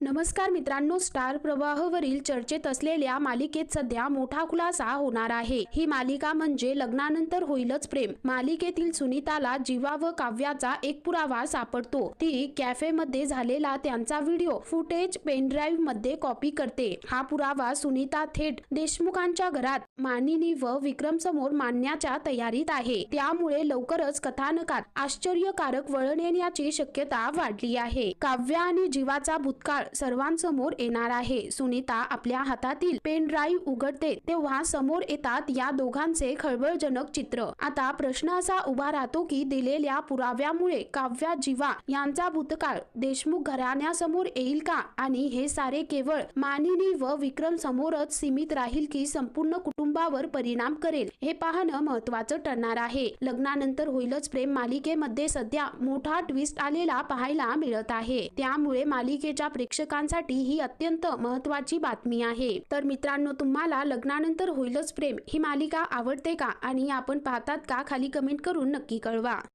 नमस्कार मित्रांनो स्टार प्रवाहवरील चर्चेत असलेल्या मालिकेत सध्या मोठा खुलासा होणार आहे. ही मालिका म्हणजे लग्नानंतर होईलच प्रेम. मालिकेतील सुनीताला जीवा व काव्याचा एक पुरावा सापडतो. ती कॅफेमध्ये झालेला त्यांचा व्हिडिओ फुटेज पेनड्राईव्हमध्ये कॉपी करते. हा पुरावा सुनीता थेट देशमुखांच्या घरात मानिनी व विक्रम समोर मांडण्याच्या तयारीत आहे. त्यामुळे लवकरच कथानकात आश्चर्यकारक वळण येण्याची शक्यता वाढली आहे. काव्या आणि जीवाचा भूतकाळ सर्वांसमोर येणार आहे. सुनीता आपल्या हातातील पेन ड्राईव्ह उघडते तेव्हा समोर येतात या दोघांचे खळबळजनक चित्र. आता प्रश्न असा उभा राहतो की दिलेल्या पुराव्यामुळे काव्या जीवा यांचा भूतकाळ देशमुख घराण्यासमोर येईल का? आणि हे सारे केवळ मानिनी व विक्रम समोरच सीमित राहील की संपूर्ण कुटुंबावर परिणाम करेल? हे पाहणं महत्वाचं ठरणार आहे. लग्नानंतर होईलच प्रेम. मालिकेमध्ये सध्या मोठा ट्विस्ट आलेला पाहायला मिळत आहे. त्यामुळे मालिकेच्या प्रेक्षकांसाठी ही अत्यंत महत्वाची बातमी आहे. तर मित्रांनो तुम्हाला लग्नानंतर होईलच प्रेम ही मालिका आवडते का? आणि आपण पाहतात का? खाली कमेंट करून नक्की कळवा.